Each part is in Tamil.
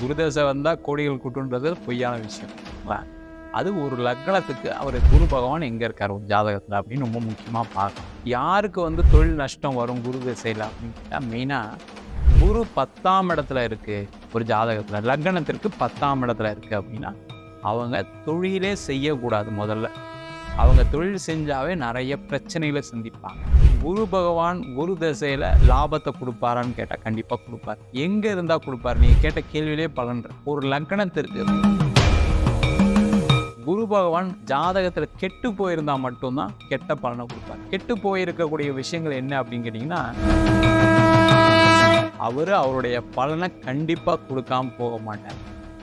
குருதசை வந்தால் கோடிகள் கூட்டுன்றது பொய்யான விஷயம். அது ஒரு லக்னத்துக்கு அவர் குரு பகவான் எங்கே இருக்கார்? ஒரு ஜாதகத்தில் அப்படின்னு ரொம்ப முக்கியமாக பார்க்கணும். யாருக்கு வந்து தொழில் நஷ்டம் வரும் குரு திசையில் அப்படின்னு கேட்டால் மெயினாக குரு பத்தாம் இடத்துல இருக்குது ஒரு ஜாதகத்தில். லக்னத்திற்கு பத்தாம் இடத்துல இருக்குது அப்படின்னா அவங்க தொழிலே செய்யக்கூடாது முதல்ல. அவங்க தொழில் செஞ்சாவே நிறைய பிரச்சனைகளை சந்திப்பாங்க. குரு பகவான் குரு திசையில் லாபத்தை கொடுப்பாரான்னு கேட்டால் கண்டிப்பாக கொடுப்பார். எங்கே இருந்தால் கொடுப்பார்? நீங்கள் கேட்ட கேள்வியிலே பலன் ஒரு லக்கணத்திற்கு குரு பகவான் ஜாதகத்தில் கெட்டு போயிருந்தால் மட்டும்தான் கெட்ட பலனை கொடுப்பார். கெட்டு போயிருக்கக்கூடிய விஷயங்கள் என்ன அப்படின்னு கேட்டிங்கன்னா அவர் அவருடைய பலனை கண்டிப்பாக கொடுக்காம போக மாட்டார்.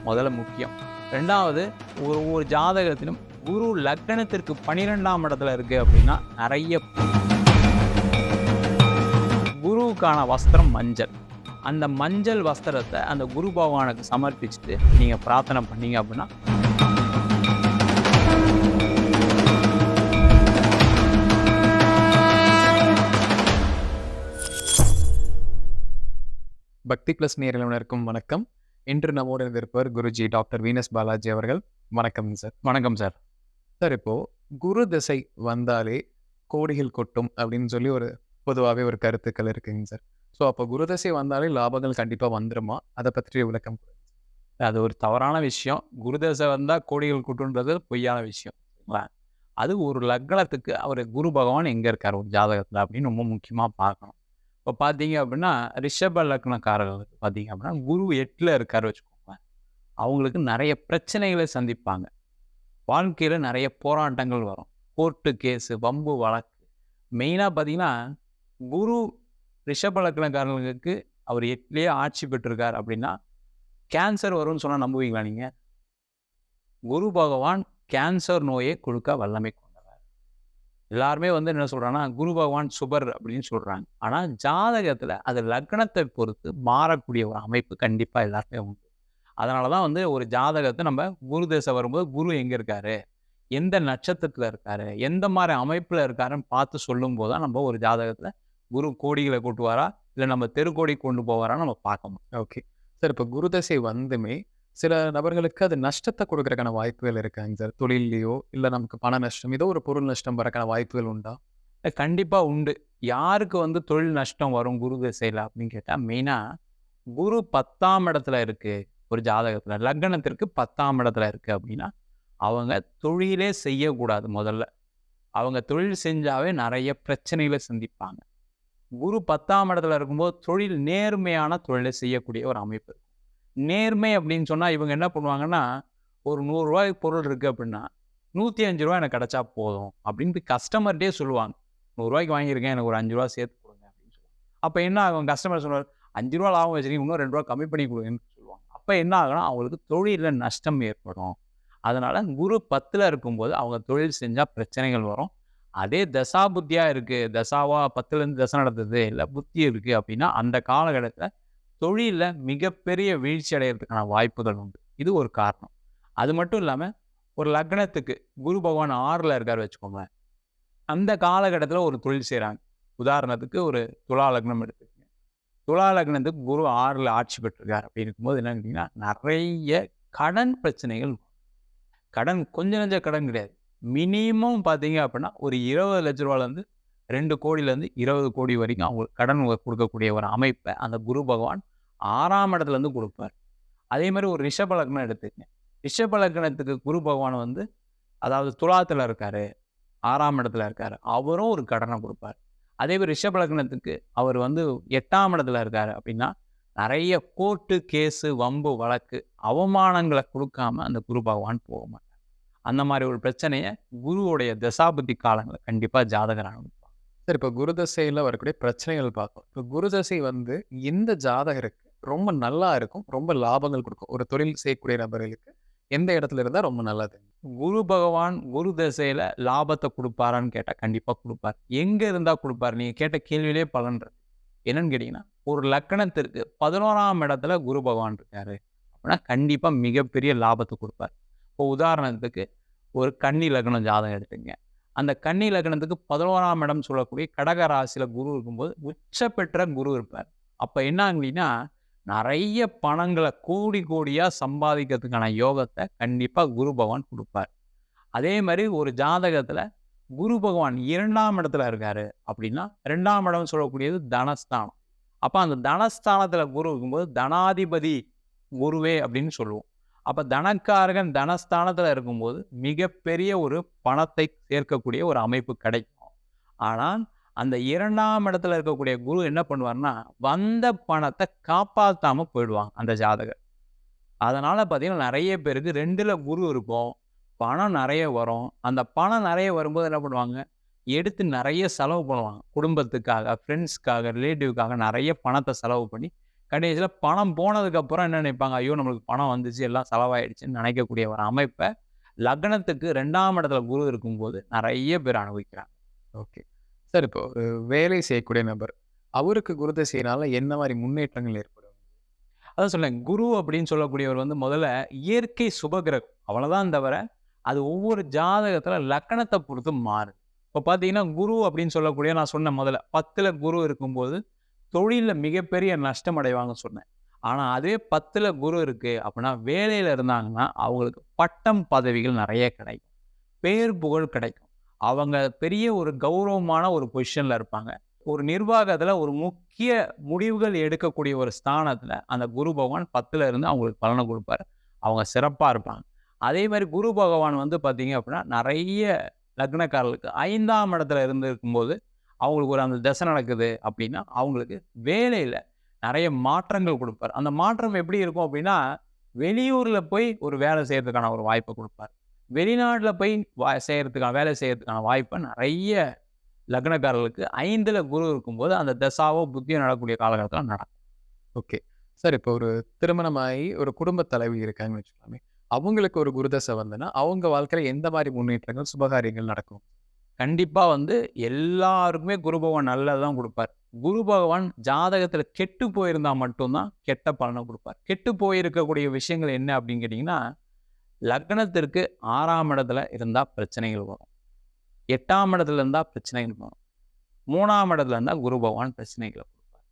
முதல்ல முக்கியம். ரெண்டாவது ஒரு ஒரு ஜாதகத்திலும் குரு லக்னத்திற்கு பனிரெண்டாம் இடத்துல இருக்குது அப்படின்னா நிறைய குருவுக்கான வஸ்திரம் மஞ்சள். அந்த மஞ்சள் வஸ்திரத்தை அந்த குரு பகவானுக்கு சமர்ப்பிச்சுட்டு நீங்கள் பிரார்த்தனை பண்ணீங்க அப்படின்னா பக்தி பிளஸ் நேரலுனருக்கும் வணக்கம். இன்று நம்மோடு இருந்திருப்பவர் குருஜி டாக்டர் வீனஸ் பாலாஜி அவர்கள். வணக்கம் சார். வணக்கம் சார். சார் இப்போ குரு திசை வந்தாலே கோடிகள் கொட்டும் அப்படின்னு சொல்லி ஒரு பொதுவாகவே ஒரு கருத்துக்கள் இருக்குங்க சார். ஸோ அப்போ குருதசை வந்தாலே லாபங்கள் கண்டிப்பாக வந்துருமா? அதை பற்றிய விளக்கம் அது ஒரு தவறான விஷயம். குருதசை வந்தால் கோடிகள் கூட்டுன்றது பொய்யான விஷயம். அது ஒரு லக்னத்துக்கு அவர் குரு பகவான் எங்கே இருக்கார்? ஒரு ஜாதகத்தில் அப்படின்னு ரொம்ப முக்கியமாக பார்க்கணும். இப்போ பார்த்தீங்க அப்படின்னா ரிஷப லக்னக்காரர்களுக்கு பார்த்தீங்க அப்படின்னா குரு எட்டில் இருக்கார் வச்சுக்கோங்களேன் அவங்களுக்கு நிறைய பிரச்சனைகளை சந்திப்பாங்க. வாழ்க்கையில் நிறைய போராட்டங்கள் வரும். கோர்ட்டு கேஸு வம்பு வழக்கு. மெயினாக பார்த்தீங்கன்னா குரு ரிஷப லக்னக்காரர்களுக்கு அவர் எட்டிலேயே ஆட்சி பெற்றிருக்கார் அப்படின்னா கேன்சர் வரும்னு சொன்னால் நம்புவீங்களா நீங்கள் குரு பகவான் கேன்சர் நோயை கொடுக்க வல்லமை கொண்டவர். எல்லாருமே வந்து என்ன சொல்கிறாங்கன்னா குரு பகவான் சுபர் அப்படின்னு சொல்கிறாங்க ஆனால் ஜாதகத்தில் அது லக்னத்தை பொறுத்து மாறக்கூடிய ஒரு அமைப்பு கண்டிப்பாக எல்லாருமே உண்டு. அதனால தான் வந்து ஒரு ஜாதகத்தை நம்ம குரு தேசம் வரும்போது குரு எங்கே இருக்காரு? எந்த நட்சத்திரத்தில் இருக்காரு? எந்த மாதிரி அமைப்பில் இருக்காருன்னு பார்த்து சொல்லும்போது தான் நம்ம ஒரு ஜாதகத்தில் குரு கோடிகளை கூட்டுவாரா இல்லை நம்ம தெருக்கோடி கொண்டு போவாரான்னு நம்ம பார்க்கணும் ஓகே. சார் இப்போ குரு திசை வந்துமே சில நபர்களுக்கு அது நஷ்டத்தை கொடுக்கறதுக்கான வாய்ப்புகள் இருக்காங்க சார் தொழிலையோ இல்லை நமக்கு பண நஷ்டம் ஏதோ ஒரு பொருள் நஷ்டம் வரக்கான வாய்ப்புகள் உண்டா? கண்டிப்பாக உண்டு. யாருக்கு வந்து தொழில் நஷ்டம் வரும் குரு திசையில் அப்படின்னு கேட்டால் மெயினாக குரு பத்தாம் இடத்துல இருக்குது ஒரு ஜாதகத்தில். லக்னத்திற்கு பத்தாம் இடத்துல இருக்குது அப்படின்னா அவங்க தொழிலே செய்யக்கூடாது முதல்ல. அவங்க தொழில் செஞ்சாவே நிறைய பிரச்சனைகளை சந்திப்பாங்க. குரு பத்தாம் இடத்துல இருக்கும்போது தொழில் நேர்மையான தொழிலை செய்யக்கூடிய ஒரு அமைப்பு நேர்மை அப்படின்னு சொன்னால் இவங்க என்ன பண்ணுவாங்கன்னா ஒரு நூறுரூவாய்க்கு பொருள் இருக்குது அப்படின்னா நூற்றி அஞ்சு ரூபா எனக்கு கிடச்சா போதும் அப்படின்ட்டு கஸ்டமர்கிட்டே சொல்லுவாங்க. நூறுரூவாய்க்கு வாங்கியிருக்கேன் எனக்கு ஒரு அஞ்சு ரூபா சேர்த்து கொடுங்க அப்படின்னு சொல்லுவாங்க. அப்போ என்ன ஆகும்? கஸ்டமர் சொல்லுவார் அஞ்சு ரூபா லாபம் வச்சுருக்கீங்க இன்னும் ரெண்டு ரூபா கம்மி பண்ணி கொடுங்கன்னு சொல்லுவாங்க. அப்போ என்ன ஆகுனா அவங்களுக்கு தொழிலில் நஷ்டம் ஏற்படும். அதனால் குரு பத்தில் இருக்கும்போது அவங்க தொழில் செஞ்சால் பிரச்சனைகள் வரும். அதே தசா புத்தியாக இருக்குது தசாவா பத்துலேருந்து தசை நடந்தது. இல்லை புத்தி இருக்குது அப்படின்னா அந்த காலகட்டத்தில் தொழிலில் மிகப்பெரிய வீழ்ச்சி அடைகிறதுக்கான வாய்ப்புகள் உண்டு. இது ஒரு காரணம். அது மட்டும் இல்லாமல் ஒரு லக்னத்துக்கு குரு பகவான் ஆறில் இருக்கார் வச்சுக்கோங்க அந்த காலகட்டத்தில் ஒரு தொழில் செய்கிறாங்க உதாரணத்துக்கு ஒரு துலா லக்னம் எடுத்துக்கங்க. துலா லக்னத்துக்கு குரு ஆறில் ஆட்சி பெற்றிருக்கார் அப்படி இருக்கும்போது என்ன கேட்டிங்கன்னா நிறைய கடன் பிரச்சனைகள் கடன் கொஞ்சம் நஞ்ச கடன் கிடையாது. மினிமம் பார்த்தீங்க அப்படின்னா ஒரு இருபது லட்ச ரூபாலேருந்து ரெண்டு கோடியிலேருந்து இருபது கோடி வரைக்கும் அவங்களுக்கு கடன் கொடுக்கக்கூடிய ஒரு அமைப்பை அந்த குரு பகவான் ஆறாம் இடத்துலேருந்து கொடுப்பார். அதே மாதிரி ஒரு ரிஷப லக்னம் எடுத்துக்கங்க. ரிஷப லக்னத்துக்கு குரு பகவான் வந்து அதாவது துலாத்தில் இருக்கார் ஆறாம் இடத்துல இருக்கார். அவரும் ஒரு கடனை கொடுப்பார். அதே மாதிரி ரிஷப லக்னத்துக்கு அவர் வந்து எட்டாம் இடத்துல இருக்கார் அப்படின்னா நிறைய கோர்ட்டு கேஸு வம்பு வழக்கு அவமானங்களை கொடுக்காம அந்த குரு பகவான் போக மாட்டார். அந்த மாதிரி ஒரு பிரச்சனையை குருவுடைய தசாபுத்தி காலங்களை கண்டிப்பாக ஜாதகர் அனுபவிப்பார். சார் இப்போ குரு தசையில் வரக்கூடிய பிரச்சனைகள் பார்ப்போம். இப்போ குரு தசை வந்து எந்த ஜாதகருக்கு ரொம்ப நல்லா இருக்கும் ரொம்ப லாபங்கள் கொடுக்கும்? ஒரு தொழில் செய்யக்கூடிய நபர்களுக்கு எந்த இடத்துல இருந்தால் ரொம்ப நல்லது? குரு பகவான் குரு திசையில் லாபத்தை கொடுப்பாரான்னு கேட்டால் கண்டிப்பாக கொடுப்பார். எங்கே இருந்தால் கொடுப்பார்? நீங்கள் கேட்ட கேள்வியிலே பலன்றது என்னன்னு கேட்டிங்கன்னா ஒரு லக்கணத்திற்கு பதினோராம் இடத்துல குரு பகவான் இருக்காரு. அப்படின்னா கண்டிப்பாக மிகப்பெரிய லாபத்தை கொடுப்பார். இப்போ உதாரணத்துக்கு ஒரு கன்னி லக்னம் ஜாதகம் எடுத்துங்க அந்த கன்னி லக்னத்துக்கு பதினோராம் இடம் சொல்லக்கூடிய கடக ராசியில் குரு இருக்கும்போது உச்ச பெற்ற குரு இருப்பார். அப்போ என்ன அப்படின்னா நிறைய பணங்களை கூடி கூடியாக சம்பாதிக்கிறதுக்கான யோகத்தை கண்டிப்பாக குரு பகவான் கொடுப்பார். அதே மாதிரி ஒரு ஜாதகத்தில் குரு பகவான் இரண்டாம் இடத்துல இருக்கார் அப்படின்னா ரெண்டாம் இடம் சொல்லக்கூடியது தனஸ்தானம். அப்போ அந்த தனஸ்தானத்தில் குரு இருக்கும்போது தனாதிபதி குருவே அப்படின்னு சொல்லுவோம். அப்போ தனக்காரகன் தனஸ்தானத்தில் இருக்கும்போது மிகப்பெரிய ஒரு பணத்தை சேர்க்கக்கூடிய ஒரு அமைப்பு கிடைக்கும். ஆனால் அந்த இரண்டாம் இடத்துல இருக்கக்கூடிய குரு என்ன பண்ணுவார்னா வந்த பணத்தை காப்பாற்றாமல் போயிடுவாங்க அந்த ஜாதகர். அதனால் பார்த்தீங்கன்னா நிறைய பேருக்கு ரெண்டில் குரு இருக்கும் பணம் நிறைய வரும். அந்த பணம் நிறைய வரும்போது என்ன பண்ணுவாங்க? எடுத்து நிறைய செலவு பண்ணுவாங்க. குடும்பத்துக்காக ஃப்ரெண்ட்ஸ்க்காக ரிலேட்டிவ்க்காக நிறைய பணத்தை செலவு பண்ணி கடைசியில் பணம் போனதுக்கப்புறம் என்ன நினைப்பாங்க? ஐயோ நம்மளுக்கு பணம் வந்துச்சு எல்லாம் செலவாயிடுச்சுன்னு நினைக்கக்கூடிய ஒரு அமைப்பை லக்னத்துக்கு ரெண்டாம் இடத்துல குரு இருக்கும்போது நிறைய பேர் அனுபவிக்கிறாங்க. ஓகே. சார் இப்போ வேலை செய்யக்கூடிய நபர் அவருக்கு குருதசையினால என்ன மாதிரி முன்னேற்றங்கள் ஏற்படும்? அதான் சொல்லேன் குரு அப்படின்னு சொல்லக்கூடியவர் வந்து முதல்ல இயற்கை சுபகிரகம் அவ்வளோதான் தவிர அது ஒவ்வொரு ஜாதகத்தில் லக்கணத்தை பொறுத்து மாறுது. இப்போ பார்த்தீங்கன்னா குரு அப்படின்னு சொல்லக்கூடிய நான் சொன்னேன் முதல்ல பத்தில் குரு இருக்கும்போது தொழிலில் மிகப்பெரிய நஷ்டம் அடைவாங்கன்னு சொன்னேன். ஆனால் அதே பத்தில் குரு இருக்குது அப்படின்னா வேலையில் இருந்தாங்கன்னா அவங்களுக்கு பட்டம் பதவிகள் நிறைய கிடைக்கும். பேர் புகழ் கிடைக்கும். அவங்க பெரிய ஒரு கௌரவமான ஒரு பொசிஷனில் இருப்பாங்க. ஒரு நிர்வாகத்தில் ஒரு முக்கிய முடிவுகள் எடுக்கக்கூடிய ஒரு ஸ்தானத்தில் அந்த குரு பகவான் பத்தில் இருந்து அவங்களுக்கு பலனை கொடுப்பாரு. அவங்க சிறப்பாக இருப்பாங்க. அதே மாதிரி குரு பகவான் வந்து பார்த்திங்க அப்படின்னா நிறைய லக்னக்காரர்களுக்கு ஐந்தாம் இடத்துல இருந்து இருக்கும்போது அவங்களுக்கு ஒரு அந்த தசை நடக்குது அப்படின்னா அவங்களுக்கு வேலையில் நிறைய மாற்றங்கள் கொடுப்பார். அந்த மாற்றம் எப்படி இருக்கும் அப்படின்னா வெளியூரில் போய் ஒரு வேலை செய்கிறதுக்கான ஒரு வாய்ப்பை கொடுப்பார். வெளிநாட்டில் போய் வா செய்கிறதுக்கான வேலை செய்கிறதுக்கான வாய்ப்பை நிறைய லக்னக்காரர்களுக்கு ஐந்தில் குரு இருக்கும்போது அந்த தசாவோ புத்தியோ நடக்கக்கூடிய காலகட்டத்தில் நடக்கும். ஓகே. சார் இப்போ ஒரு திருமணமாகி ஒரு குடும்ப தலைவி இருக்காங்கன்னு வச்சுக்கலாமே. அவங்களுக்கு ஒரு குருதசை வந்துன்னா அவங்க வாழ்க்கையில் எந்த மாதிரி முன்னேற்றங்கள் சுபகாரியங்கள் நடக்கும்? கண்டிப்பாக வந்து எல்லாருக்குமே குரு பகவான் நல்லது தான் கொடுப்பார். குரு பகவான் ஜாதகத்தில் கெட்டு போயிருந்தால் மட்டும்தான் கெட்ட பலனை கொடுப்பார். கெட்டு போயிருக்கக்கூடிய விஷயங்கள் என்ன அப்படின்னு கேட்டிங்கன்னா லக்னத்திற்கு ஆறாம் இடத்துல இருந்தால் பிரச்சனைகள் வரும். எட்டாம் இடத்துல இருந்தால் பிரச்சனைகள் வரும். மூணாம் இடத்துல இருந்தால் குரு பகவான் பிரச்சனைகளை கொடுப்பார்.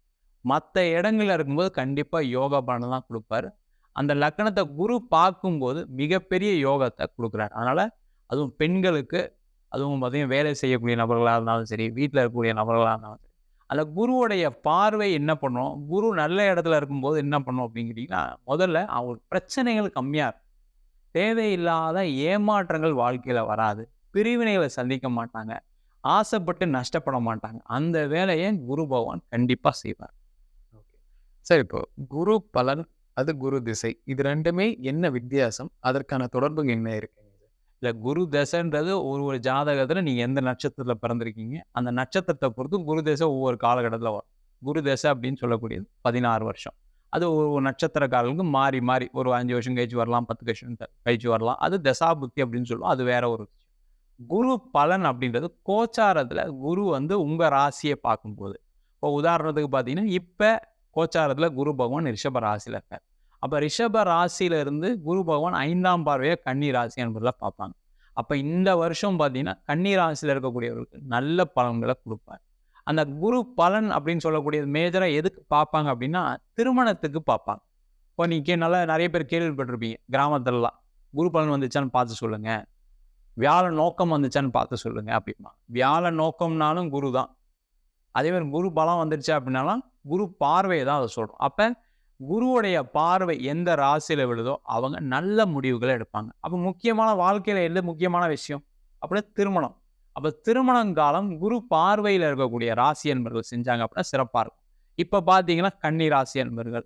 மற்ற இடங்களில் இருக்கும்போது கண்டிப்பாக யோகா பலனை தான் கொடுப்பாரு. அந்த லக்னத்தை குரு பார்க்கும்போது மிகப்பெரிய யோகத்தை கொடுக்குறாரு. அதனால் அதுவும் பெண்களுக்கு அதுவும் பார்த்தீங்கன்னா வேலை செய்யக்கூடிய நபர்களாக இருந்தாலும் சரி வீட்டில் இருக்கக்கூடிய நபர்களாக இருந்தாலும் சரி. அதில் குருவுடைய பார்வை என்ன பண்ணோம்? குரு நல்ல இடத்துல இருக்கும்போது என்ன பண்ணும் அப்படின்னு கேட்டிங்கன்னா முதல்ல அவங்களுக்கு பிரச்சனைகள் கம்மியாக இருக்கும். தேவையில்லாத ஏமாற்றங்கள் வாழ்க்கையில் வராது. பிரிவினைகளை சந்திக்க மாட்டாங்க. ஆசைப்பட்டு நஷ்டப்பட மாட்டாங்க. அந்த வேலையை குரு பகவான் கண்டிப்பாக செய்வார். ஓகே. சார் இப்போ குரு பலன் அது குரு திசை இது ரெண்டுமே என்ன வித்தியாசம்? அதற்கான தொடர்பு என்ன இருக்குங்க இல்லை குரு தசைன்றது ஒரு ஒரு ஜாதகத்தில் நீங்கள் எந்த நட்சத்திரத்தில் பிறந்திருக்கீங்க அந்த நட்சத்திரத்தை பொறுத்து குரு தசை ஒவ்வொரு காலகட்டத்தில் வரும். குரு தசை அப்படின்னு சொல்லக்கூடியது பதினாறு வருஷம். அது ஒரு ஒரு நட்சத்திரக்காரங்களுக்கு மாறி மாறி ஒரு அஞ்சு வருஷம் கழிச்சு வரலாம் பத்து வருஷம் கழிச்சு வரலாம். அது தசாபுத்தி அப்படின்னு சொல்லுவோம். அது வேற ஒரு குரு பலன் அப்படின்றது கோச்சாரத்தில் குரு வந்து உங்கள் ராசியை பார்க்கும்போது. இப்போ உதாரணத்துக்கு பார்த்தீங்கன்னா இப்போ கோச்சாரத்தில் குரு பகவான் ரிஷப ராசியில் இருக்கார். அப்போ ரிஷப ராசியில இருந்து குரு பகவான் ஐந்தாம் பார்வையை கன்னி ராசி என்பதில் பார்ப்பாங்க. அப்போ இந்த வருஷம் பார்த்தீங்கன்னா கன்னி ராசியில் இருக்கக்கூடியவர்களுக்கு நல்ல பலன்களை கொடுப்பார். அந்த குரு பலன் அப்படின்னு சொல்லக்கூடியது மேஜராக எதுக்கு பார்ப்பாங்க அப்படின்னா திருமணத்துக்கு பார்ப்பாங்க. இப்போ நீங்கள் நல்லா நிறைய பேர் கேள்விப்பட்டிருப்பீங்க கிராமத்துலலாம் குரு பலன் வந்துச்சான்னு பார்த்து சொல்லுங்கள் வியாழ நோக்கம் வந்துச்சான்னு பார்த்து சொல்லுங்கள் அப்படிமா வியாழ நோக்கம்னாலும் குரு தான் அதே மாதிரி குரு பலம் வந்துருச்சு அப்படின்னாலும் குரு பார்வையை தான் அதை சொல்கிறோம் அப்போ குருவுடைய பார்வை எந்த ராசியில் விழுதோ அவங்க நல்ல முடிவுகளை எடுப்பாங்க. அப்போ முக்கியமான வாழ்க்கையில் எது முக்கியமான விஷயம்? அப்படின்னா திருமணம். அப்போ திருமணங்காலம் குரு பார்வையில் இருக்கக்கூடிய ராசி என்பர்கள் செஞ்சாங்க அப்படின்னா சிறப்பாக இருக்கும். இப்போ பார்த்தீங்கன்னா கன்னி ராசி என்பர்கள்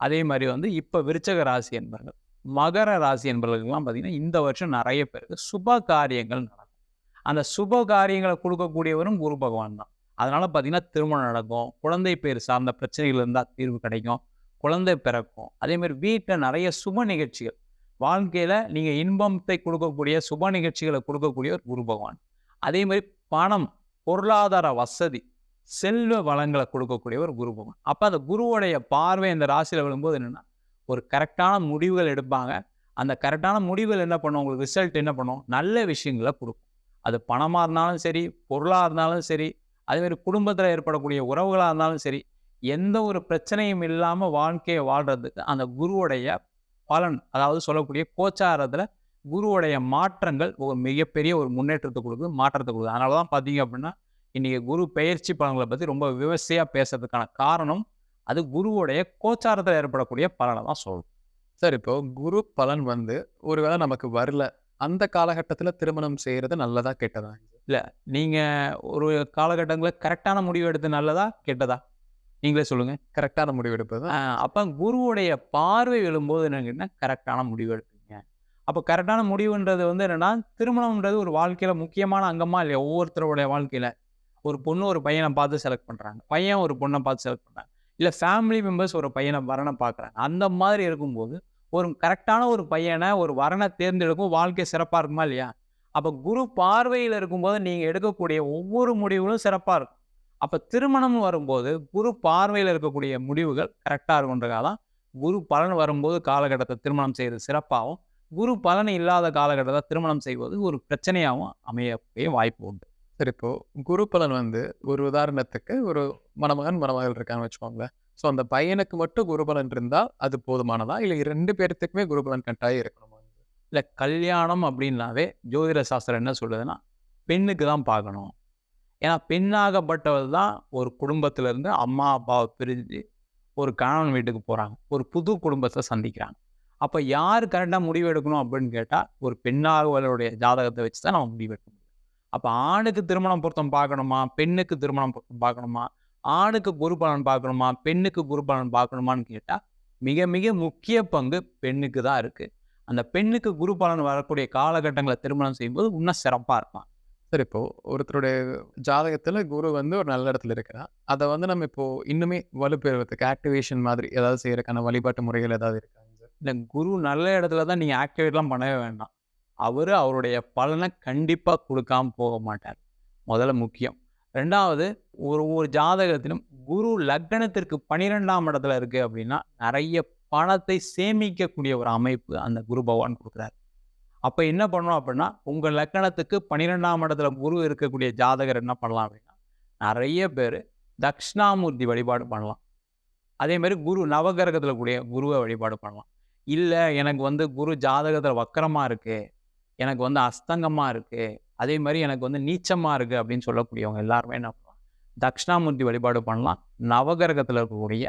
அதே மாதிரி வந்து இப்போ விருச்சக ராசி என்பர்கள் மகர ராசி என்பவர்களுக்கெல்லாம் பார்த்தீங்கன்னா இந்த வருஷம் நிறைய பேருக்கு சுப காரியங்கள் நடக்கும். அந்த சுப காரியங்களை கொடுக்கக்கூடியவரும் குரு பகவான் தான். அதனால் பார்த்தீங்கன்னா திருமணம் நடக்கும். குழந்தை பேர் சார்ந்த பிரச்சனைகள் இருந்தால் தீர்வு கிடைக்கும். குழந்தை பிறக்கும். அதேமாதிரி வீட்டில் நிறைய சுப நிகழ்ச்சிகள். வாழ்க்கையில் நீங்கள் இன்பத்தை கொடுக்கக்கூடிய சுப நிகழ்ச்சிகளை கொடுக்கக்கூடியவர் குரு பகவான். அதே மாதிரி பணம் பொருளாதார வசதி செல்வ வளங்களை கொடுக்கக்கூடியவர் குரு பகவான். அப்போ அந்த குருவுடைய பார்வை இந்த ராசியில் விழும்போது என்னென்னா ஒரு கரெக்டான முடிவுகள் எடுப்பாங்க. அந்த கரெக்டான முடிவுகள் என்ன பண்ணும்? உங்களுக்கு ரிசல்ட் என்ன பண்ணும்? நல்ல விஷயங்களை கொடுக்கும். அது பணமாக இருந்தாலும் சரி பொருளாக இருந்தாலும் சரி அதேமாதிரி குடும்பத்தில் ஏற்படக்கூடிய உறவுகளாக இருந்தாலும் சரி எந்த ஒரு பிரச்சனையும் இல்லாம வாழ்க்கைய வாழ்றதுக்கு அந்த குருவுடைய பலன், அதாவது சொல்லக்கூடிய கோச்சாரத்துல குருவுடைய மாற்றங்கள் ஒரு மிகப்பெரிய ஒரு முன்னேற்றத்த குடுக்குது, மாற்றத்த குடுக்குது. அதனால தான் பார்த்தீங்க அப்டின்னா, இன்னைக்கு குரு பெயர்ச்சி பலன்கள பத்தி ரொம்ப விமர்சையா பேசுறதுக்கான காரணம், அது குருவுடைய கோச்சாரத்துல ஏற்படக்கூடிய பலன தான் சொல்றோம். சார் இப்போ குரு பலன் வந்து ஒரு வேள நமக்கு வரல. அந்த காலகட்டத்தில திருமணம் செய்றது நல்லதா? கெட்டதா? இல்ல. நீங்க ஒரு காலகட்டங்கள்ல கரெக்ட்டான முடிவு எடுத்து நல்லதா? கெட்டதா? நீங்களே சொல்லுங்கள் கரெக்டான முடிவு எடுப்பது அப்போ குருவுடைய பார்வை விழும்போது என்னங்கன்னா கரெக்டான முடிவு எடுப்பீங்க. அப்போ கரெக்டான முடிவுன்றது வந்து என்னன்னா, திருமணம்ன்றது ஒரு வாழ்க்கையில் முக்கியமான அங்கமாக இல்லையா? ஒவ்வொருத்தருடைய வாழ்க்கையில் ஒரு பொண்ணு ஒரு பையனை பார்த்து செலக்ட் பண்ணுறாங்க பையன் ஒரு பொண்ணை பார்த்து செலக்ட் பண்ணுறாங்க இல்லை ஃபேமிலி மெம்பர்ஸ் ஒரு பையனை வரனை பார்க்குறாங்க. அந்த மாதிரி இருக்கும்போது, ஒரு கரெக்டான ஒரு பையனை ஒரு வரனை தேர்ந்தெடுக்கும் வாழ்க்கை சிறப்பாக இருக்குமா? இல்லையா? அப்போ குரு பார்வையில் இருக்கும்போது நீங்கள் எடுக்கக்கூடிய ஒவ்வொரு முடிவுகளும் சிறப்பாக இருக்கும். அப்ப திருமணம்னு வரும்போது, குரு பார்வையில இருக்கக்கூடிய முடிவுகள் கரெக்ட்டா இருக்குன்றதுக்காக தான், குரு பலன் வரும்போது காலகட்டத்த திருமணம் செய்றது சிறப்பாவும், குரு பலன் இல்லாத காலகட்டத்தில திருமணம் செய்வது ஒரு பிரச்சனையாவும் அமையக்கூடிய வாய்ப்பு உண்டு. சரி இப்போ குரு பலன் வந்து ஒரு உதாரணத்துக்கு ஒரு மணமகன், மணமகள் இருக்காங்கன்னு வச்சுக்கோங்களேன். ஸோ அந்த பையனுக்கு மட்டும் குரு பலன் இருந்தா அது போதுமானதா? இல்ல 2 பேர்த்துக்குமே குரு பலன் கட்டாயம் இருக்கணுமா? இல்ல கல்யாணம் அப்டின்னாவே ஜோதிட சாஸ்திரம் என்ன சொல்லுதுன்னா, பெண்ணுக்கு தான் பார்க்கணும். ஏன்னா பெண்ணாகப்பட்டவர் தான் ஒரு குடும்பத்திலேருந்து அம்மா, அப்பாவை பிரிஞ்சு ஒரு கணவன் வீட்டுக்கு போகிறாங்க ஒரு புது குடும்பத்தை சந்திக்கிறாங்க. அப்போ யார் கரெக்டாக முடிவு எடுக்கணும் அப்படின்னு கேட்டால் ஒரு பெண்ணாகவர்களுடைய ஜாதகத்தை வச்சு தான் நம்ம முடிவெடுக்க முடியும். அப்போ ஆணுக்கு திருமணம் பொருத்தம் பார்க்கணுமா? பெண்ணுக்கு திருமணம் பொருத்தம் பார்க்கணுமா? ஆணுக்கு குரு பலன் பார்க்கணுமா? பெண்ணுக்கு குரு பலன் பார்க்கணுமான்னு கேட்டால் மிக மிக முக்கிய பங்கு பெண்ணுக்கு தான் இருக்குது அந்த பெண்ணுக்கு குரு பலன் வரக்கூடிய காலகட்டங்களை திருமணம் செய்யும்போது இன்னும் சிறப்பாக இருப்பான் சரி இப்போ ஒருத்தருடைய ஜாதகத்தில் குரு வந்து ஒரு நல்ல இடத்துல இருக்கிறார் அதை வந்து நம்ம இப்போ இன்னுமே வலுப்பெறுவதுக்கு ஆக்டிவேஷன் மாதிரி ஏதாவது செய்யறதுக்கான வழிபாட்டு முறைகள் ஏதாவது இருக்காங்க சார்? குரு நல்ல இடத்துல தான் நீங்கள் ஆக்டிவேட்லாம் பண்ணவே வேண்டாம். அவர் அவருடைய பலனை கண்டிப்பாக கொடுக்காமல் போக மாட்டார். முதல்ல முக்கியம். ரெண்டாவது ஒரு ஒரு ஜாதகத்திலும் குரு லக்னத்திற்கு 12ஆம் இடத்துல இருக்குது அப்படின்னா நிறைய பணத்தை சேமிக்கக்கூடிய ஒரு அமைப்பு அந்த குரு பகவான் கொடுக்குறாரு அப்போ என்ன பண்ணணும் அப்படின்னா உங்கள் லக்கணத்துக்கு பன்னிரெண்டாம் இடத்துல குரு இருக்கக்கூடிய ஜாதகர் என்ன பண்ணலாம் அப்படின்னா நிறைய பேர் தக்ஷணாமூர்த்தி வழிபாடு பண்ணலாம். அதே குரு நவகிரகத்தில் கூடிய குருவை வழிபாடு பண்ணலாம். இல்லை எனக்கு வந்து குரு ஜாதகத்தில் வக்கரமாக இருக்குது எனக்கு வந்து அஸ்தங்கமாக இருக்குது அதே மாதிரி எனக்கு வந்து நீச்சமாக இருக்குது அப்படின்னு சொல்லக்கூடியவங்க எல்லாருமே என்ன பண்ணலாம், தக்ஷணாமூர்த்தி வழிபாடு பண்ணலாம். நவகிரகத்தில் இருக்கக்கூடிய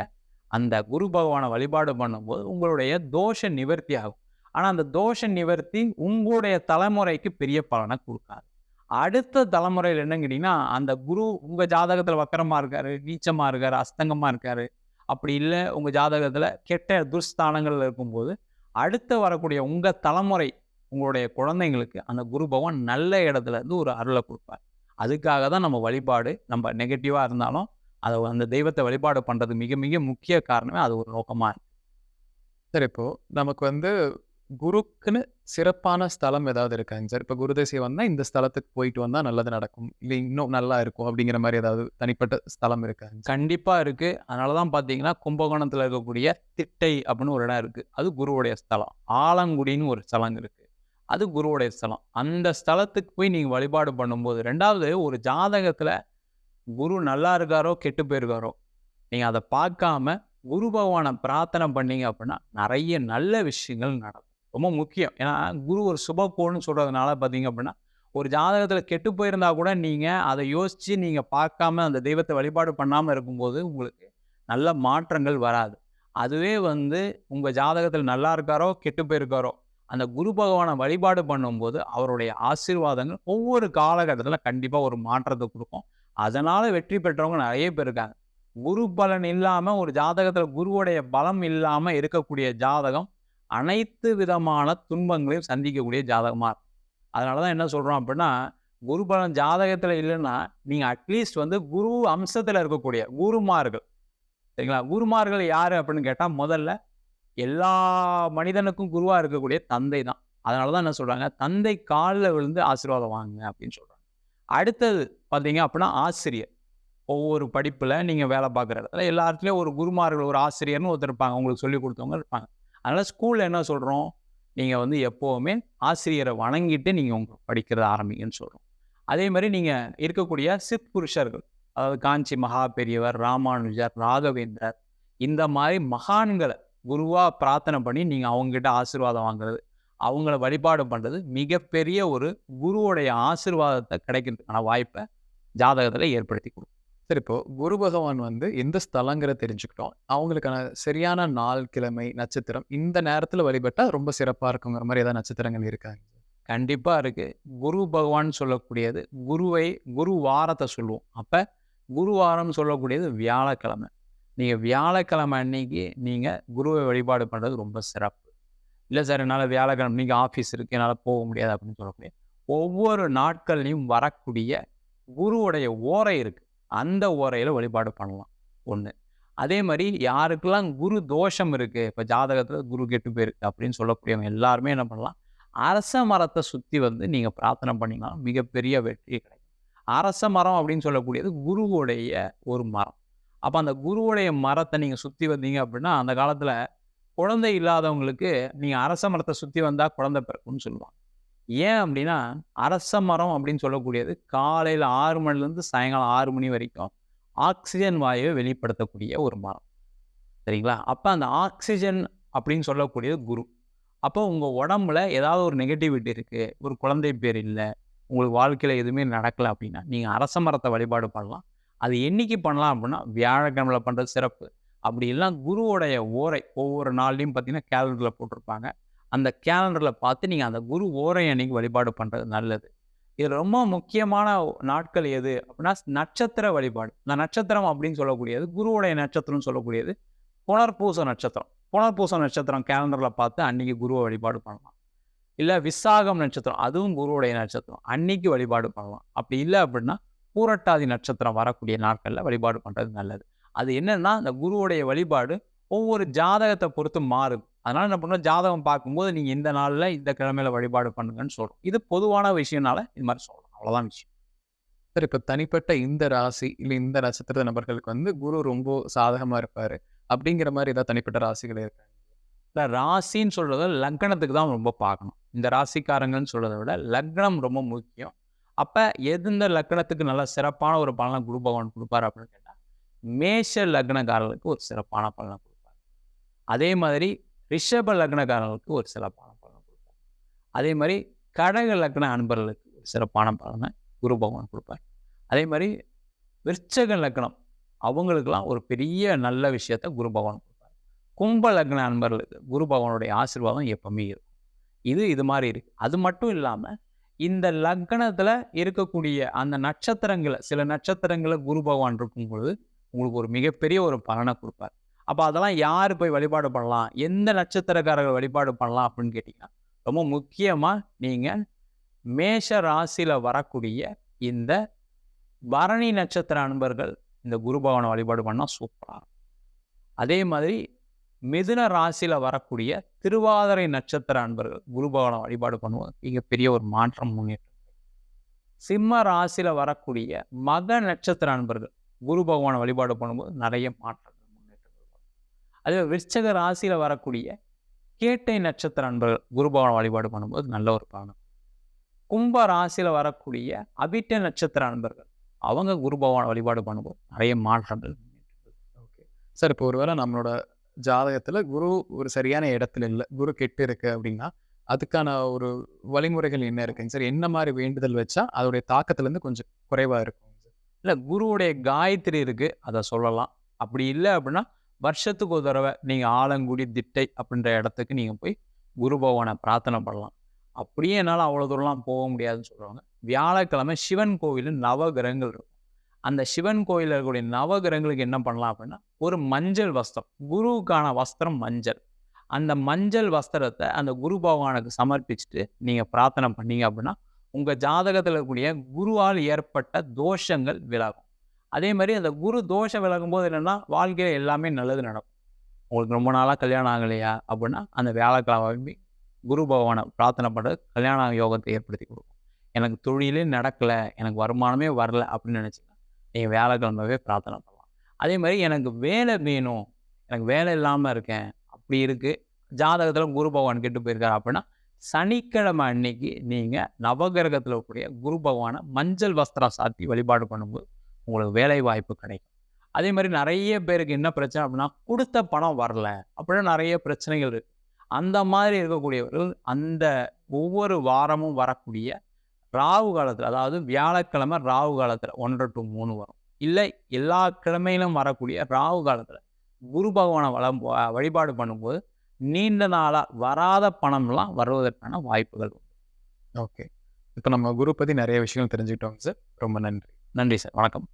அந்த குரு பகவானை வழிபாடு பண்ணும்போது உங்களுடைய தோஷ நிவர்த்தி ஆகும். ஆனால் அந்த தோஷ நிவர்த்தி உங்களுடைய தலைமுறைக்கு பெரிய பலனை கொடுக்காது. அடுத்த தலைமுறையில் என்னன்னு கேட்டிங்கன்னா அந்த குரு உங்கள் ஜாதகத்தில் வக்கரமாக இருக்காரு, நீச்சமாக இருக்காரு, அஸ்தங்கமாக இருக்காரு. அப்படி இல்லை உங்கள் ஜாதகத்தில் கெட்ட துர்ஸ்தானங்களில் இருக்கும்போது, அடுத்து வரக்கூடிய உங்கள் தலைமுறை உங்களுடைய குழந்தைங்களுக்கு அந்த குரு பகவான் நல்ல இடத்துல இருந்து ஒரு அருளை கொடுப்பார். அதுக்காக தான் நம்ம வழிபாடு நம்ம நெகட்டிவாக இருந்தாலும், அதை அந்த தெய்வத்தை வழிபாடு பண்ணுறது மிக மிக முக்கிய காரணமே அது ஒரு நோக்கமாக இருக்குது சரி இப்போது நமக்கு வந்து குருக்குன்னு சிறப்பான ஸ்தலம் ஏதாவது இருக்காங்க சார்? இப்போ குரு வந்தால் இந்த ஸ்தலத்துக்கு போயிட்டு வந்தால் நல்லது நடக்கும். இல்லை இன்னும் நல்லா இருக்கும் அப்படிங்கிற மாதிரி ஏதாவது தனிப்பட்ட ஸ்தலம் இருக்காங்க? கண்டிப்பாக இருக்குது அதனால தான் பார்த்தீங்கன்னா, கும்பகோணத்தில் இருக்கக்கூடிய திட்டை அப்படின்னு ஒரு இடம் இருக்குது அது குருவுடைய ஸ்தலம். ஆலங்குடின்னு ஒரு ஸ்தலம் இருக்குது அது குருவுடைய ஸ்தலம். அந்த ஸ்தலத்துக்கு போய் நீங்கள் வழிபாடு பண்ணும்போது ரெண்டாவது ஒரு ஜாதகத்தில் குரு நல்லா இருக்காரோ, கெட்டு போயிருக்காரோ, நீங்கள் அதை பார்க்காம குரு பகவானை பிரார்த்தனை பண்ணீங்க அப்படின்னா நிறைய நல்ல விஷயங்கள் நடக்கும். ரொம்ப முக்கியம். ஏன்னா குரு ஒரு சுபக்கோள்னு சொல்கிறதுனால பார்த்தீங்க அப்படின்னா ஒரு ஜாதகத்தில் கெட்டு போயிருந்தா கூட நீங்கள் அதை யோசித்து நீங்கள் பார்க்காம அந்த தெய்வத்தை வழிபாடு பண்ணாமல் இருக்கும்போது, உங்களுக்கு நல்ல மாற்றங்கள் வராது. அதுவே வந்து உங்கள் ஜாதகத்தில் நல்லா இருக்காரோ, கெட்டு போயிருக்காரோ, அந்த குரு பகவானை வழிபாடு பண்ணும்போது, அவருடைய ஆசீர்வாதங்கள் ஒவ்வொரு காலகட்டத்தில் கண்டிப்பாக ஒரு மாற்றத்தை கொடுக்கும் அதனால் வெற்றி பெற்றவங்க நிறைய பேர் இருக்காங்க. குரு பலன் இல்லாமல் ஒரு ஜாதகத்தில் குருவுடைய பலம் இல்லாமல் இருக்கக்கூடிய ஜாதகம், அனைத்து விதமான துன்பங்களையும் சந்திக்கக்கூடிய ஜாதகமாக இருக்கும். அதனால தான் என்ன சொல்கிறோம் அப்படின்னா குரு பலன் ஜாதகத்தில் இல்லைன்னா நீங்கள் அட்லீஸ்ட் வந்து குரு அம்சத்தில் இருக்கக்கூடிய குருமார்கள், சரிங்களா? குருமார்கள் யார் அப்படின்னு கேட்டால் முதல்ல எல்லா மனிதனுக்கும் குருவாக இருக்கக்கூடிய தந்தை தான். அதனால தான் என்ன சொல்கிறாங்க தந்தை காலில் விழுந்து ஆசீர்வாதம் வாங்குங்க அப்படின்னு சொல்கிறாங்க அடுத்தது பார்த்தீங்க அப்படின்னா ஆசிரியர். ஒவ்வொரு படிப்பில் நீங்கள் வேலை பார்க்குற இடத்துல எல்லாத்துலேயும் ஒரு குருமார்கள், ஒரு ஆசிரியர்னு ஒருத்தர் இருப்பாங்க. உங்களுக்கு சொல்லிக் கொடுத்தவங்க இருப்பாங்க. அதனால் ஸ்கூலில் என்ன சொல்கிறோம் நீங்கள் வந்து எப்போவுமே ஆசிரியரை வணங்கிட்டு நீங்கள் உங்க படிக்கிறத ஆரம்பிங்கன்னு சொல்கிறோம் அதே மாதிரி நீங்கள் இருக்கக்கூடிய சித்புருஷர்கள், அதாவது காஞ்சி மகா பெரியவர் ராமானுஜர் ராகவேந்தர் இந்த மாதிரி மகான்களை குருவாக பிரார்த்தனை பண்ணி நீங்கள் அவங்ககிட்ட ஆசீர்வாதம் வாங்குறது அவங்கள வழிபாடு பண்ணுறது மிகப்பெரிய ஒரு குருவுடைய ஆசிர்வாதத்தை கிடைக்கிறதுக்கான வாய்ப்பை ஜாதகத்தில் ஏற்படுத்தி கொடுக்கும். சரி இப்போ குரு பகவான் வந்து எந்த ஸ்தலங்கிறத தெரிஞ்சுக்கிட்டோம். அவங்களுக்கான சரியான நாள் கிழமை நட்சத்திரம் இந்த நேரத்தில் வழிபட்டால் ரொம்ப சிறப்பாக இருக்குங்கிற மாதிரி ஏதாவது நட்சத்திரங்கள் இருக்காங்க கண்டிப்பாக இருக்குது குரு பகவான் சொல்லக்கூடியது குருவை குரு வாரத்தை சொல்லுவோம். அப்போ குரு வாரம் சொல்லக்கூடியது வியாழக்கிழமை. நீங்கள் வியாழக்கிழமை அன்னைக்கு நீங்கள் குருவை வழிபாடு பண்ணுறது ரொம்ப சிறப்பு. இல்லை சார் என்னால் வியாழக்கிழமை நீங்கள் ஆஃபீஸ் இருக்குது என்னால் போக முடியாது அப்படின்னு சொல்லக்கூடிய ஒவ்வொரு நாட்கள்லையும் வரக்கூடிய குருவுடைய ஓரை இருக்குது அந்த ஓரையில் வழிபாடு பண்ணலாம். ஒன்று அதே மாதிரி யாருக்கெல்லாம் குரு தோஷம் இருக்குது இப்போ ஜாதகத்தில் குரு கெட்டு போயிருக்கு அப்படின்னு சொல்லக்கூடியவங்க எல்லாருமே என்ன பண்ணலாம்? அரச மரத்தை சுற்றி வந்து நீங்கள் பிரார்த்தனை பண்ணிங்கனாலும் மிகப்பெரிய வெற்றி கிடைக்கும். அரச மரம் அப்படின்னு சொல்லக்கூடியது குருவுடைய ஒரு மரம். அப்போ அந்த குருவுடைய மரத்தை நீங்கள் சுற்றி வந்தீங்க அப்படின்னா அந்த காலத்தில் குழந்தை இல்லாதவங்களுக்கு நீங்கள் அரச மரத்தை சுற்றி வந்தால் குழந்தை பிறக்கும்னு சொல்லுவாங்க. ஏன் அப்படின்னா அரச மரம் அப்படின்னு சொல்லக்கூடியது காலையில் ஆறு மணிலேருந்து சாயங்காலம் ஆறு மணி வரைக்கும் ஆக்சிஜன் வாயுவை வெளிப்படுத்தக்கூடிய ஒரு மரம். சரிங்களா? அப்போ அந்த ஆக்சிஜன் அப்படின்னு சொல்லக்கூடியது குரு. அப்போ உங்கள் உடம்புல ஏதாவது ஒரு நெகட்டிவிட்டி இருக்குது ஒரு குழந்தை பேர் இல்லை உங்களுக்கு வாழ்க்கையில் எதுவுமே நடக்கலை அப்படின்னா நீங்கள் அரச மரத்தை வழிபாடு பண்ணலாம். அது என்னைக்கு பண்ணலாம் அப்படின்னா வியாழக்கிழமையில பண்ணுறது சிறப்பு. அப்படி எல்லாம் குருவோடைய ஓரை ஒவ்வொரு நாள்லையும் பார்த்தீங்கன்னா கேலண்டரில் போட்டிருப்பாங்க. அந்த கேலண்டரில் பார்த்து நீங்கள் அந்த குரு ஓரை அன்னைக்கு வழிபாடு பண்ணுறது நல்லது. இது ரொம்ப முக்கியமான நாட்கள் எது அப்படின்னா நட்சத்திர வழிபாடு. இந்த நட்சத்திரம் அப்படின்னு சொல்லக்கூடியது குருவுடைய நட்சத்திரம்னு சொல்லக்கூடியது புனர்பூச நட்சத்திரம். புனர்பூச நட்சத்திரம் கேலண்டரில் பார்த்து அன்னைக்கு குருவை வழிபாடு பண்ணலாம். இல்லை விசாகம் நட்சத்திரம் அதுவும் குருவுடைய நட்சத்திரம். அன்னைக்கு வழிபாடு பண்ணலாம். அப்படி இல்லை அப்படின்னா பூரட்டாதி நட்சத்திரம் வரக்கூடிய நாட்களில் வழிபாடு பண்ணுறது நல்லது. அது என்னென்னா அந்த குருவுடைய வழிபாடு ஒவ்வொரு ஜாதகத்தை பொறுத்து மாறுது அதனால என்ன பண்ணோம்? ஜாதகம் பார்க்கும்போது நீங்கள் இந்த நாளில் இந்த கிழமையில வழிபாடு பண்ணுங்கன்னு சொல்கிறோம் இது பொதுவான விஷயம்னால இது மாதிரி சொல்கிறோம் அவ்வளோதான் விஷயம். சரி இப்போ தனிப்பட்ட இந்த ராசி இல்லை இந்த நட்சத்திர நபர்களுக்கு வந்து குரு ரொம்ப சாதகமா இருப்பாரு. அப்படிங்கிற மாதிரி ஏதாவது தனிப்பட்ட ராசிகள் இருக்காங்க இல்லை ராசின்னு சொல்கிறத லக்னத்துக்கு தான் ரொம்ப பார்க்கணும். இந்த ராசிக்காரங்கன்னு சொல்கிறத விட லக்னம் ரொம்ப முக்கியம். அப்போ எந்த லக்னத்துக்கு நல்ல சிறப்பான ஒரு பலனை குரு பகவான் கொடுப்பாரு அப்படின்னு கேட்டால் மேஷ லக்னக்காரர்களுக்கு ஒரு சிறப்பான பலனை கொடுப்பார் அதே மாதிரி ரிஷப லக்னக்காரர்களுக்கு ஒரு சிறப்பான பலனை கொடுப்பார். அதே மாதிரி கடக லக்ன அன்பர்களுக்கு ஒரு சிறப்பான பலனை குரு பகவான் கொடுப்பார். அதே மாதிரி விருச்சக லக்னம் அவங்களுக்கெல்லாம் ஒரு பெரிய நல்ல விஷயத்த குரு பகவான் கொடுப்பார். கும்ப லக்ன அன்பர்களுக்கு குரு பகவானுடைய ஆசீர்வாதம் எப்பவுமே இருக்கும். இது இது மாதிரி இருக்கு. அது மட்டும் இல்லாமல் இந்த லக்னத்தில் இருக்கக்கூடிய அந்த நட்சத்திரங்களை சில நட்சத்திரங்களை குரு பகவான் இருக்கும் பொழுது உங்களுக்கு ஒரு மிகப்பெரிய ஒரு பலனை கொடுப்பார். அப்போ அதெல்லாம் யார் போய் வழிபாடு பண்ணலாம்? எந்த நட்சத்திரக்காரர்கள் வழிபாடு பண்ணலாம் அப்படின்னு கேட்டிங்கன்னா ரொம்ப முக்கியமாக நீங்கள் மேஷ ராசியில் வரக்கூடிய இந்த பரணி நட்சத்திர அன்பர்கள் இந்த குரு பகவானை வழிபாடு பண்ணால் சூப்பராக அதே மாதிரி மிதுன ராசியில் வரக்கூடிய திருவாதிரை நட்சத்திர அன்பர்கள் குரு பகவானை வழிபாடு பண்ணுவோம் பெரிய ஒரு மாற்றம் முன்னேற்றம். சிம்ம ராசியில் வரக்கூடிய மக நட்சத்திர அன்பர்கள் குரு பகவானை வழிபாடு பண்ணும்போது நிறைய மாற்றங்கள் அதே விருச்சக ராசியில் வரக்கூடிய கேட்டை நட்சத்திர அன்பர்கள் குரு பகவானை வழிபாடு பண்ணும்போது நல்ல ஒரு பலன் கும்ப ராசியில் வரக்கூடிய அபிட்ட நட்சத்திர அன்பர்கள் அவங்க குரு பகவானை வழிபாடு பண்ணும்போது நிறைய மாற்றங்கள் ஓகே. சார் இப்போ ஒருவேளை நம்மளோட ஜாதகத்துல குரு ஒரு சரியான இடத்துல இல்லை குரு கெட்டு இருக்கு அப்படின்னா அதுக்கான ஒரு வழிமுறைகள் என்ன இருக்குங்க சார்? என்ன மாதிரி வேண்டுதல் வச்சா அதோடைய தாக்கத்துல இருந்து கொஞ்சம் குறைவா இருக்கும் சார்? இல்லை குருவுடைய காயத்ரி இருக்கு அதை சொல்லலாம். அப்படி இல்லை அப்படின்னா வருஷத்துக்கு ஒரு தடவை நீங்கள் ஆலங்குடி திட்டை அப்படின்ற இடத்துக்கு நீங்கள் போய் குரு பகவானை பிரார்த்தனை பண்ணலாம். அப்படியே என்னால் அவ்வளோ தூரம்லாம் போக முடியாதுன்னு சொல்கிறாங்க வியாழக்கிழமை சிவன் கோவில் நவகிரகங்கள் இருக்கும். அந்த சிவன் கோயிலில் இருக்கக்கூடிய நவகிரகங்களுக்கு என்ன பண்ணலாம் அப்படின்னா ஒரு மஞ்சள் வஸ்திரம் குருவுக்கான வஸ்திரம் மஞ்சள். அந்த மஞ்சள் வஸ்திரத்தை அந்த குரு பகவானுக்கு சமர்ப்பிச்சுட்டு நீங்கள் பிரார்த்தனை பண்ணீங்க அப்படின்னா உங்கள் ஜாதகத்தில் இருக்கக்கூடிய குருவால் ஏற்பட்ட தோஷங்கள் விலகும். அதே மாதிரி அந்த குரு தோஷம் விலகும் போது என்னென்னா வாழ்க்கையில் எல்லாமே நல்லது நடக்கும். உங்களுக்கு ரொம்ப நாளாக கல்யாணம் ஆகலையா அப்படின்னா அந்த வியாழக்கிழமை குரு பகவானை பிரார்த்தனை பண்ணுறது கல்யாண யோகத்தை ஏற்படுத்தி கொடுக்கும். எனக்கு தொழிலே நடக்கலை எனக்கு வருமானமே வரல அப்படின்னு நினச்சிங்கன்னா நீங்கள் வியாழக்கிழமைவே பிரார்த்தனை பண்ணலாம். அதே மாதிரி எனக்கு வேலை வேணும் எனக்கு வேலை இல்லாமல் இருக்கேன் அப்படி இருக்குது ஜாதகத்தில் குரு பகவான் கெட்டு போயிருக்காரு அப்படின்னா சனிக்கிழமை அன்னைக்கு நீங்கள் நவகிரகத்தில் இருக்கக்கூடிய குரு பகவானை மஞ்சள் வஸ்திரம் சாத்தி வழிபாடு பண்ணும்போது உங்களுக்கு வேலை வாய்ப்பு கிடைக்கும். அதே மாதிரி நிறைய பேருக்கு என்ன பிரச்சனை அப்படின்னா கொடுத்த பணம் வரல அப்படின்னா நிறைய பிரச்சனைகள் இருக்குது அந்த மாதிரி இருக்கக்கூடியவர்கள் அந்த ஒவ்வொரு வாரமும் வரக்கூடிய ராகு காலத்தில் அதாவது வியாழக்கிழமை ராகு காலத்தில் ஒன்று டு மூணு வரும். இல்லை எல்லா கிழமையிலும் வரக்கூடிய ராகு காலத்தில் குரு பகவானை வளம் வழிபாடு பண்ணும்போது நீண்ட நாளாக வராத பணம்லாம் வருவதற்கான வாய்ப்புகள் உண்டு. ஓகே. இப்போ நம்ம குரு பற்றி நிறைய விஷயங்கள் தெரிஞ்சுக்கிட்டோங்க சார். ரொம்ப நன்றி. நன்றி சார். வணக்கம்.